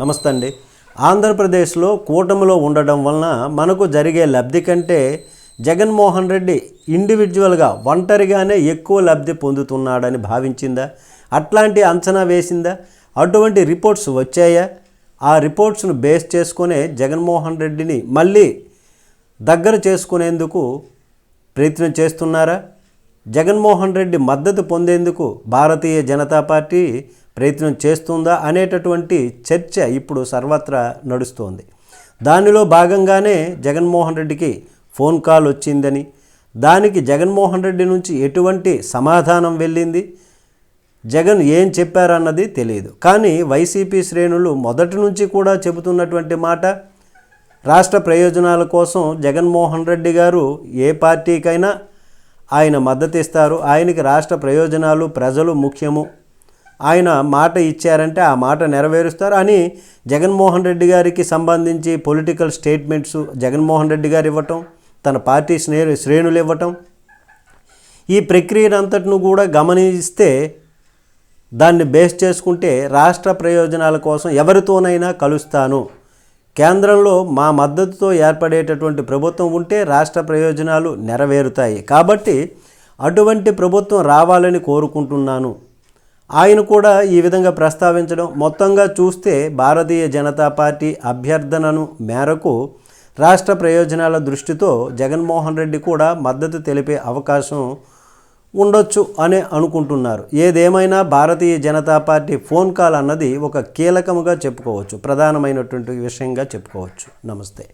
నమస్తే అండి ఆంధ్రప్రదేశ్లో కూటమిలో ఉండడం వలన మనకు జరిగే లబ్ధి కంటే జగన్మోహన్ రెడ్డి ఇండివిజువల్గా ఒంటరిగానే ఎక్కువ లబ్ధి పొందుతున్నాడని భావించిందా? అట్లాంటి అంచనా వేసిందా? అటువంటి రిపోర్ట్స్ వచ్చాయా? ఆ రిపోర్ట్స్ను బేస్ చేసుకునే జగన్మోహన్ రెడ్డిని మళ్ళీ దగ్గర చేసుకునేందుకు ప్రయత్నం చేస్తున్నారా? జగన్మోహన్ రెడ్డి మద్దతు పొందేందుకు భారతీయ జనతా పార్టీ ప్రయత్నం చేస్తుందా అనేటటువంటి చర్చ ఇప్పుడు సర్వత్రా నడుస్తోంది. దానిలో భాగంగానే జగన్మోహన్ రెడ్డికి ఫోన్ కాల్ వచ్చిందని దానికి జగన్మోహన్ రెడ్డి నుంచి ఎటువంటి సమాధానం వెళ్ళింది జగన్ ఏం చెప్పారన్నది తెలియదు. కానీ వైసీపీ శ్రేణులు మొదటి నుంచి కూడా చెబుతున్నటువంటి మాట రాష్ట్ర ప్రయోజనాల కోసం జగన్మోహన్ రెడ్డి గారు ఏ పార్టీకైనా ఆయన మద్దతిస్తారు. ఆయనకి రాష్ట్ర ప్రయోజనాలు ప్రజలు ముఖ్యము. ఆయన మాట ఇచ్చారంటే ఆ మాట నెరవేరుస్తారు అని జగన్మోహన్ రెడ్డి గారికి సంబంధించి పొలిటికల్ స్టేట్మెంట్స్ జగన్మోహన్ రెడ్డి గారు ఇవ్వటం తన పార్టీ శ్రే శ్రేణులు ఇవ్వటం ఈ ప్రక్రియనంతటిను కూడా గమనిస్తే దాన్ని బేస్ చేసుకుంటే రాష్ట్ర ప్రయోజనాల కోసం ఎవరితోనైనా కలుస్తాను. కేంద్రంలో మా మద్దతుతో ఏర్పడేటటువంటి ప్రభుత్వం ఉంటే రాష్ట్ర ప్రయోజనాలు నెరవేరుతాయి. కాబట్టి అటువంటి ప్రభుత్వం రావాలని కోరుకుంటున్నాను. ఆయన కూడా ఈ విధంగా ప్రస్తావించడం మొత్తంగా చూస్తే భారతీయ జనతా పార్టీ అభ్యర్థనను మేరకు రాష్ట్ర ప్రయోజనాల దృష్టితో జగన్మోహన్ రెడ్డి కూడా మద్దతు తెలిపే అవకాశం ఉండొచ్చు అనే అనుకుంటున్నారు. ఏదేమైనా Bharatiya Janata party phone call అన్నది ఒక కీలకముగా చెప్పుకోవచ్చు ప్రధానమైనటువంటి విషయంగా చెప్పుకోవచ్చు. నమస్తే.